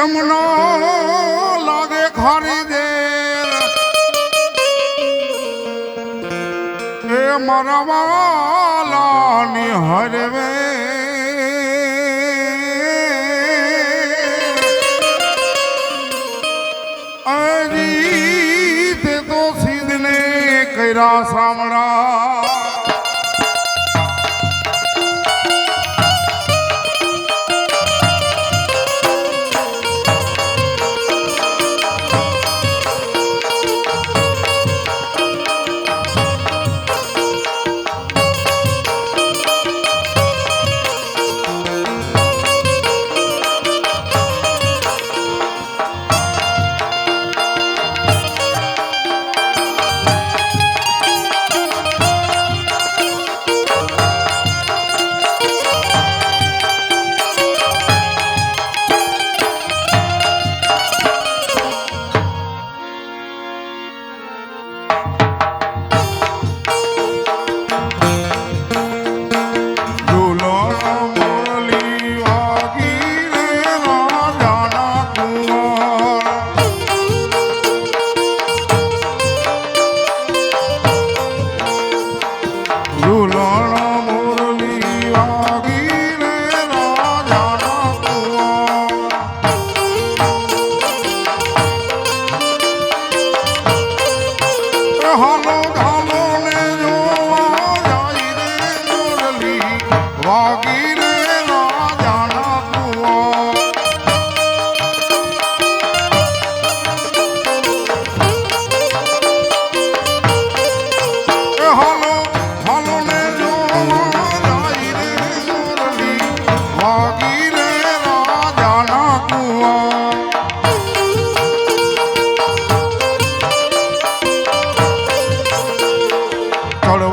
જમનો લાગે ખારી દે. એ મારા વાલાની હરવે. અરી તે તો સીધને કર્યા સામળા.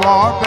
walk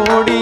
ನೋಡಿ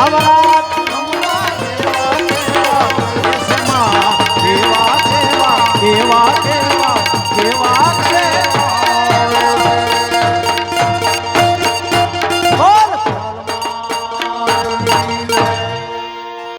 好不好